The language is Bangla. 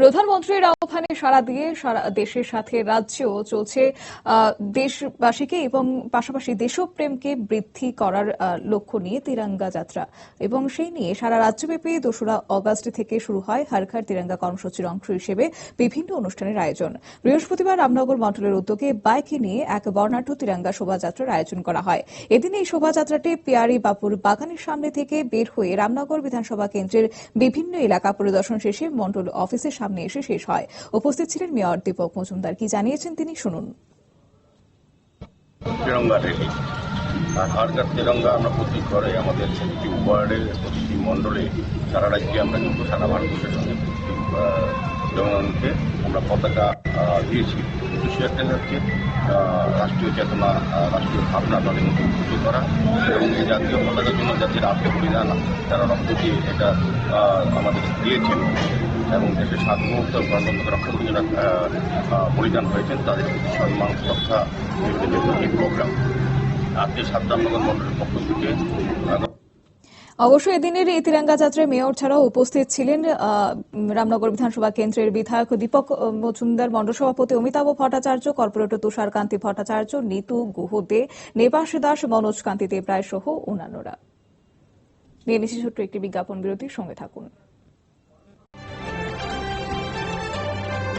প্রধানমন্ত্রীর আহ্বানে সারা দিয়ে দেশের সাথে রাজ্যেও চলছে দেশবাসীকে এবং পাশাপাশি দেশপ্রেমকে বৃদ্ধি করার লক্ষ্য নিয়ে তিরঙ্গা যাত্রা। এবং সেই নিয়ে সারা রাজ্যব্যাপী দোসরা অগাস্ট থেকে শুরু হয় হরঘর তিরঙ্গা কর্মসূচির অংশ হিসেবে বিভিন্ন অনুষ্ঠানের আয়োজন। বৃহস্পতিবার রামনগর মন্ডলের উদ্যোগে বাইকে নিয়ে এক বর্ণাঢ্য তিরঙ্গা শোভাযাত্রার আয়োজন করা হয়। এদিন এই শোভাযাত্রাটি পিয়ারি বাপুর বাগানের সামনে থেকে বের হয়ে রামনগর বিধানসভা কেন্দ্রের বিভিন্ন এলাকা পরিদর্শন শেষে মন্ডল অফিসের সামনে এসে শেষ হয়। উপস্থিত ছিলেন মেয়র দীপক মজুমদার। কি জানিয়েছেন তিনি, শুনুন। তেরঙ্গা আর তিরঙ্গা আমরা প্রতি ঘরে আমাদের প্রতিটি ওয়ার্ডে প্রতিটি মণ্ডলে সারা রাজ্যে আমরা কিন্তু সারা ভারতবর্ষের সঙ্গে জনগণকে আমরা পতাকা দিয়েছি। উদ্দেশ্য একটা হচ্ছে রাষ্ট্রীয় চেতনা রাষ্ট্রীয় ভাবনা তাদের মধ্যে উদ্বুদ্ধ করা এবং এই জাতীয় পতাকার জন্য যাদের আত্মবলিদান যারা রক্ত দিয়ে এটা আমাদের দিয়েছেন এবং দেশের সার্বভৌমত্ব গণতন্ত্র রক্ষা করে যারা বলিদান হয়েছেন, তাদের প্রতি সম্মান, শ্রদ্ধা প্রোগ্রাম। আজকে সাতরামনগর মন্ডলের পক্ষ থেকে অবশ্য এদিনের এই তিরঙ্গা যাত্রায় মেয়র ছাড়াও উপস্থিত ছিলেন রামনগর বিধানসভা কেন্দ্রের বিধায়ক দীপক মজুমদার মন্ডল সভাপতি অমিতাভ ভট্টাচার্য, কর্পোরেটর তুষারকান্তি ভট্টাচার্য, নিতু গুহ দে নেবাস দাস, মনোজ কান্তি দেবরায় সহ অন্যান্যরা। একটি বিজ্ঞাপন বিরতির সঙ্গে থাকুন।